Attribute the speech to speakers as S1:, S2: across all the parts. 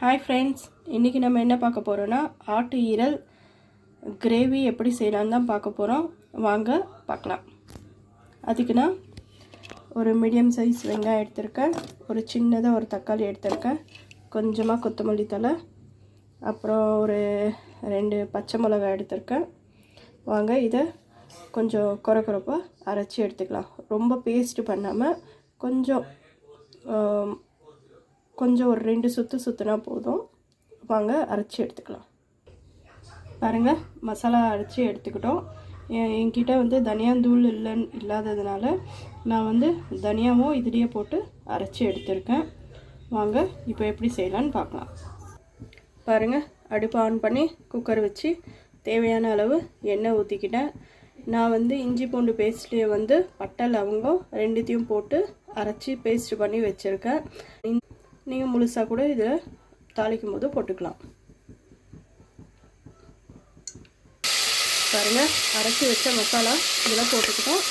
S1: Hi friends இன்றைக்கி நம்ம என்ன பார்க்க போகிறோன்னா ஆட்டு ஈரல் கிரேவி எப்படி செய்யலான்னு தான் பார்க்க போகிறோம் வாங்க பார்க்கலாம். அதுக்கு நான் ஒரு மீடியம் சைஸ் வெங்காயம் எடுத்திருக்கேன். ஒரு சின்னதாக ஒரு தக்காளி எடுத்திருக்கேன். கொஞ்சமாக கொத்தமல்லி தழை அப்புறம் ஒரு ரெண்டு பச்சை மிளகாய் எடுத்திருக்கேன். வாங்க இதை கொஞ்சம் குறை குறைப்பாக அரைச்சி எடுத்துக்கலாம். ரொம்ப பேஸ்ட்டு பண்ணாமல் கொஞ்சம் கொஞ்சம் ஒரு ரெண்டு சுற்று சுற்றுனா போதும். வாங்க அரைச்சி எடுத்துக்கலாம். பாருங்கள் மசாலா அரைச்சி எடுத்துக்கிட்டோம். என் என்கிட்ட வந்து தனியாந்தூள் இல்லைன்னு இல்லாததுனால நான் வந்து தனியாவும் இதுலேயே போட்டு அரைச்சி எடுத்திருக்கேன். வாங்க இப்போ எப்படி செய்யலான்னு பார்க்கலாம். பாருங்கள் அடுப்பு ஆன் பண்ணி குக்கர் வச்சு தேவையான அளவு எண்ணெய் ஊற்றிக்கிட்டேன் நான் வந்து இஞ்சி பூண்டு பேஸ்ட்லேயே வந்து பட்டை லவங்கம் ரெண்டுத்தையும் போட்டு அரைச்சி பேஸ்ட் பண்ணி வச்சுருக்கேன். நீங்கள் முழுசாக கூட இதில் தாளிக்கும் போது போட்டுக்கலாம். பாருங்கள் அரைச்சி வச்ச மசாலா இதெல்லாம் போட்டுக்கிட்டோம்.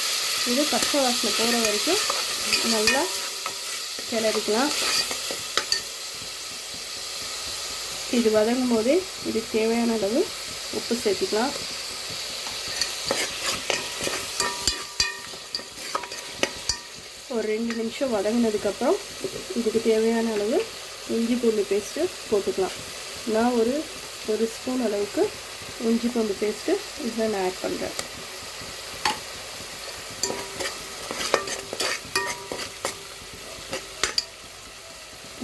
S1: இது பச்சை வாசனை போகிற வரைக்கும் நல்லா கிளறிக்கலாம். இது வதங்கும் போதே இதுக்கு தேவையான அளவு உப்பு சேர்த்துக்கலாம். ஒரு ரெண்டு நிமிஷம் வதங்கினதுக்கப்புறம் இதுக்கு தேவையான அளவு இஞ்சி பூண்டு பேஸ்ட்டு போட்டுக்கலாம். நான் ஒரு ஒரு ஸ்பூன் அளவுக்கு இஞ்சி பூண்டு பேஸ்ட்டு இதில் நான் ஆட் பண்ணுறேன்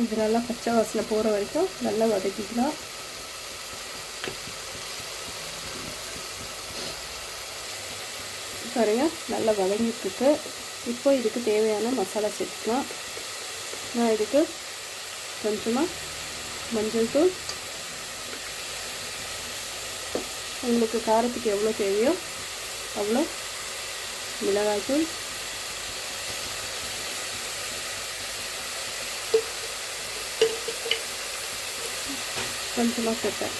S1: இது நல்லா பச்சை வாசனை போகிற வரைக்கும் நல்லா வதக்கிக்கலாம். பாருங்க நல்லா வதங்கிட்டுருக்கு இப்போ இதுக்கு தேவையான மசாலா சேர்த்துக்கலாம் நான் இதுக்கு கொஞ்சமாக மஞ்சள் தூள். உங்களுக்கு காரத்துக்கு எவ்வளோ தேவையோ அவ்வளோ மிளகாய்த்தூள் கொஞ்சமாக சேர்ப்பேன்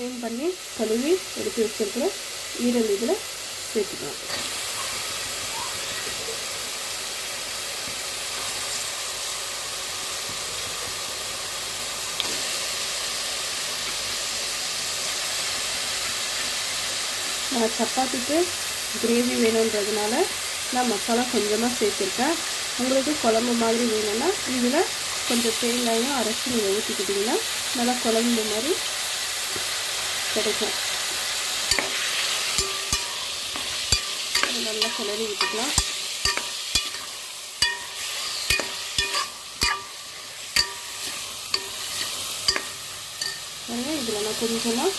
S1: க்ளீன் பண்ணி கழுவி எடுத்து வச்சிருக்கிற ஈரல் இதில் சேர்த்துக்கலாம். நான் சப்பாத்திக்கு கிரேவி வேணுன்றதுனால நான் மசாலா கொஞ்சமாக சேர்த்துருக்கேன். உங்களுக்கு குழம்பு மாதிரி வேணும்னா இதில் கொஞ்சம் தேங்காயும் அரைச்சி நீங்கள் ஊற்றிக்கிட்டிங்கன்னா நல்லா குழம்பு மாதிரி கிடைக்கும். நல்லா கிளறி விட்டுக்கலாம். இதில் நான் கொஞ்சமாக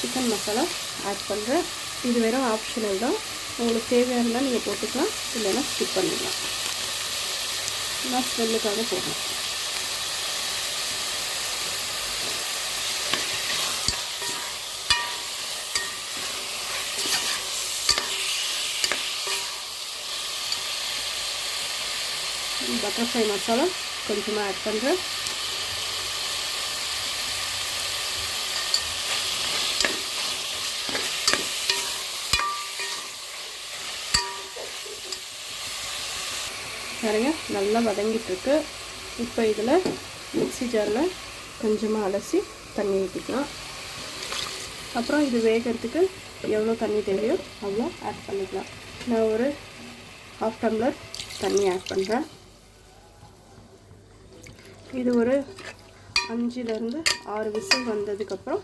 S1: சிக்கன் மசாலா ஆட் பண்ணுறேன் இது வெறும் ஆப்ஷனல் தான். உங்களுக்கு தேவையானதான் நீங்கள் போட்டுக்கலாம். இல்லைன்னா ஸ்கிப் பண்ணிடலாம் நான் ஸ்மெல்லுக்காக போடுறேன். பட்டர்ஃப்ளை மசாலா கொஞ்சமாக ஆட் பண்ணுறேன் பாருங்க நல்லா வதங்கிட்டுருக்கு இப்போ இதில் மிக்சி ஜாரில் கொஞ்சமாக அலசி தண்ணி ஊற்றிக்கலாம் அப்புறம் இது வேகிறதுக்கு எவ்வளோ தண்ணி தேவையோ அவ்வளோ ஆட் பண்ணிக்கலாம் நான் ஒரு ஹாஃப் டம்ளர் தண்ணி ஆட் பண்ணுறேன் இது ஒரு அஞ்சுலேருந்து ஆறு விசில் வந்ததுக்கப்புறம்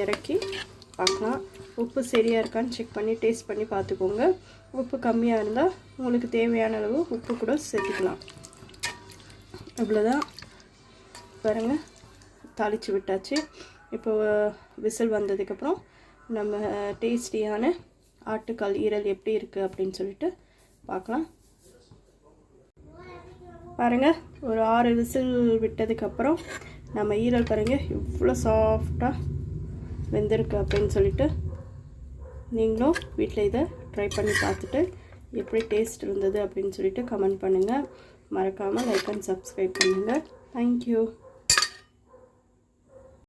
S1: இறக்கி பார்க்கலாம். உப்பு சரியாக இருக்கான்னு செக் பண்ணி டேஸ்ட் பண்ணி பார்த்துக்கோங்க. உப்பு கம்மியாக இருந்தால் உங்களுக்கு தேவையான அளவு உப்பு கூட சேர்த்துக்கலாம். இவ்வளோதான் பாருங்கள் தாளித்து விட்டாச்சு. இப்போ விசில் வந்ததுக்கப்புறம் நம்ம டேஸ்டியான ஆட்டுக்கால் ஈரல் எப்படி இருக்குது அப்படின்னு சொல்லிட்டு பார்க்கலாம். பாருங்கள் ஒரு ஆறு விசில் விட்டதுக்கப்புறம் நம்ம ஈரல் பாருங்கள் இவ்வளோ சாஃப்டாக வெந்திருக்கு அப்படின்னு சொல்லிட்டு நீங்களும் வீட்டில் இதை ட்ரை பண்ணி பார்த்துட்டு எப்படி டேஸ்ட் இருந்தது அப்படின்னு சொல்லிட்டு கமெண்ட் பண்ணுங்கள் மறக்காமல் லைக் அண்ட் சப்ஸ்கிரைப் பண்ணுங்கள் தேங்க்யூ